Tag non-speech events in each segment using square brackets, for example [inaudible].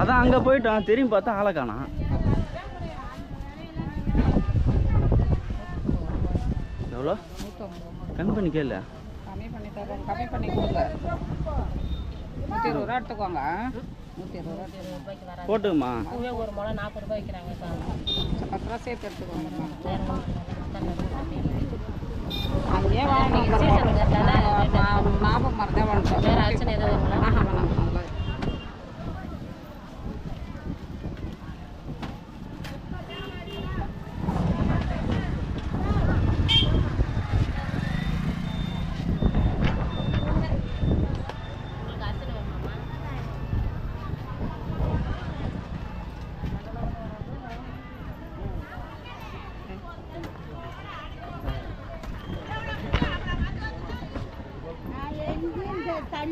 அதான் அங்கே போயிட்டோம் திரும்பி பார்த்தா ஆளை காணோம் எவ்வளோ? கம்மி பண்ணி கேளு. கம்மி பண்ணி தரோம் கம்மி பண்ணி கொடுங்க. நூற்றி இருபது ரூபா எடுத்துக்கோங்க. நூற்றி இருபது ரூபா போட்டுமா பூவே ஒரு முளை நாற்பது ரூபாய் வைக்கிறாங்க பத்து ரூபா சேர்த்து எடுத்துக்கோங்க ஞாபகம் மறந்தே வந்துட்டோம் வேறு அர்ச்சனை எதுவும் வருங்களா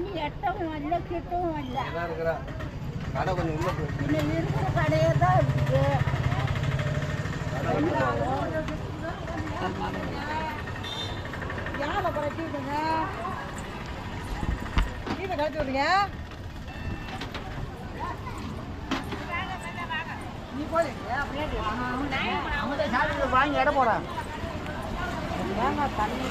தண்ணி எட்டவும் வரல கிட்டவும் வரல. இருக்கிறா. கடை கொஞ்சம் உள்ள போய். இன்னும் இருக்கிற கடையே தான் இருக்குது யாரை குறைச்சிடுங்க கீழே கழிச்சு விடுங்க. நீ போறீங்க அப்படியே வாங்கி இடம் போறேன் ஏங்க தண்ணி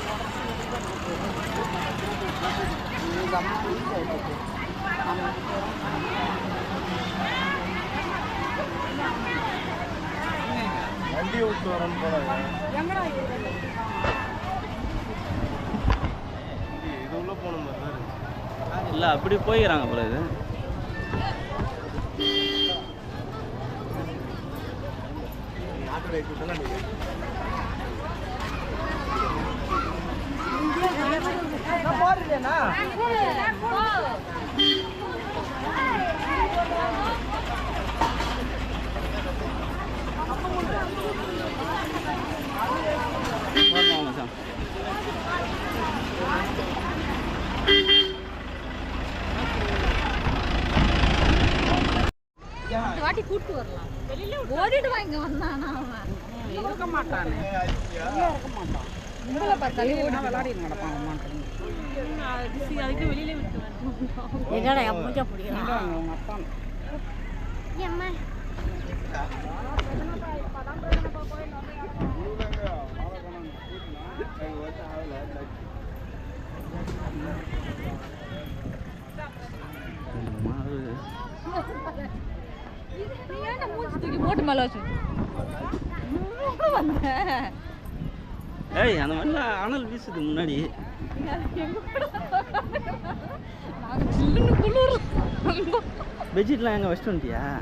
வண்டி விட்டு வரேன்னு போறாங்க இது உள்ள போன மாதிரி தான் இல்லை அப்படி போய்க்கிறாங்க போல இது. ஆட்டோ ரைட் விட்டலாம் நீங்க வாங்க சார் இந்த வாட்டி கூட்டு வரலாம். ஓடிட்டு வாங்க வந்தானா அவன். இருக்க மாட்டானே. இருக்க மாட்டான். உங்களை பார்த்தாலே ஓடி விளையாடிட்டு நடப்பான் மாட்டேன் என்னடா மூஞ்சா பிடிக்கிறான்? உங்க அப்பா? நீ ஏன்டா மூஞ்சி தூக்கி போட்டு மேல வச்சு? வந்த ஏய் அந்த மாதிரிலாம் அனல் வீசுது முன்னாடி. [laughs] பெட்ஷீட்லாம் எங்கே வச்சுட்டு வந்துட்டியா?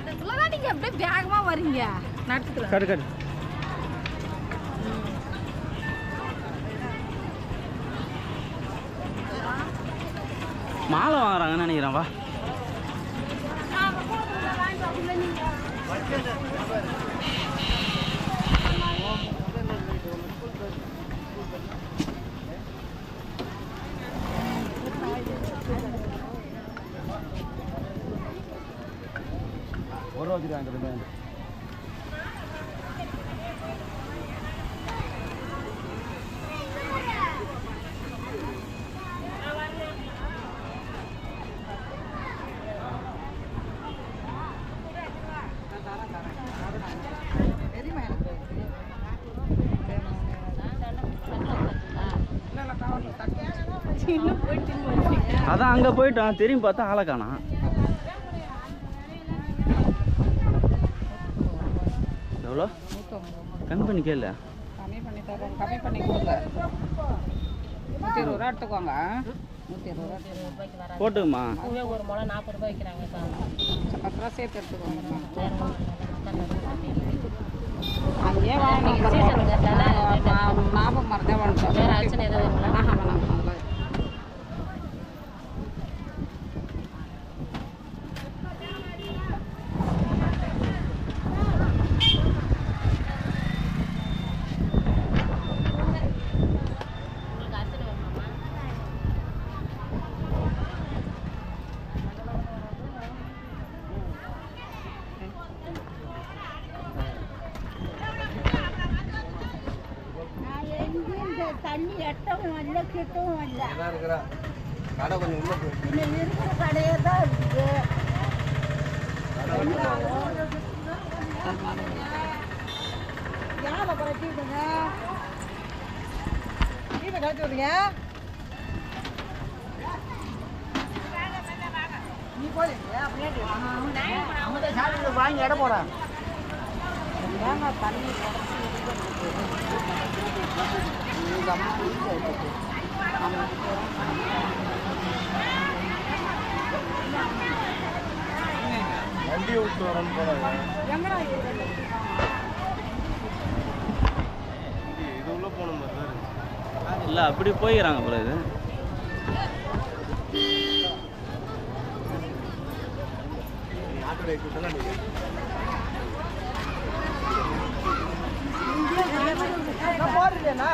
அதுக்குள்ளதான் நீங்க அப்படியே வேகமா வரீங்க. நடத்துக்குள்ள கட்டு கட்டு மாலை வாங்குறாங்கன்னு நினைக்கிறேன் வா. ஒரு ரூபா வச்சுருக்காங்க அதான் அங்கே போயிட்டோம் திரும்பி பார்த்தா ஆளை காணாம். எவ்வளோ கம்மி பண்ணி கேளு கம்மி பண்ணி தரோம் கம்மி பண்ணி கொடுங்க நூற்றி இருபது ரூபா எடுத்துக்கோங்க நூற்றி இருபது ரூபா அதுவே ஒரு முளம் நாற்பது ரூபாய் வைக்கிறாங்கக்கா சரி, பத்து ரூபா சேர்த்து எடுத்துக்கோங்க அங்கேயே வாங்க நீங்கள் சீசனுங்கிறதால ஞாபகம் மறந்தே வந்துட்டோம் வேற அர்ச்சனை எதுவும் வேணுங்களா ஆஹா தண்ணி எட்டவும் வரல கிட்டவும் இருக்கிறா? கடை கொஞ்சம் உள்ள போய். இன்னும் இருக்கிற கடையே தான் இருக்குது யாரை குறைச்சிடுங்க கீழே கழிச்சு விடுங்க. நீ போய் அப்படியே வாங்கி இடம் ஏங்க தண்ணி எங்கள் அம்மா வீட்டில் இருக்குது விட்டு வரேன்னு போனாங்க இது உள்ள போன மாதிரி தான் இருந்துச்சு இல்லை அப்படி போய்க்கிறாங்க போல இது. ஆட்டோ ரைட் விட்டலாம் போடுறீங்களா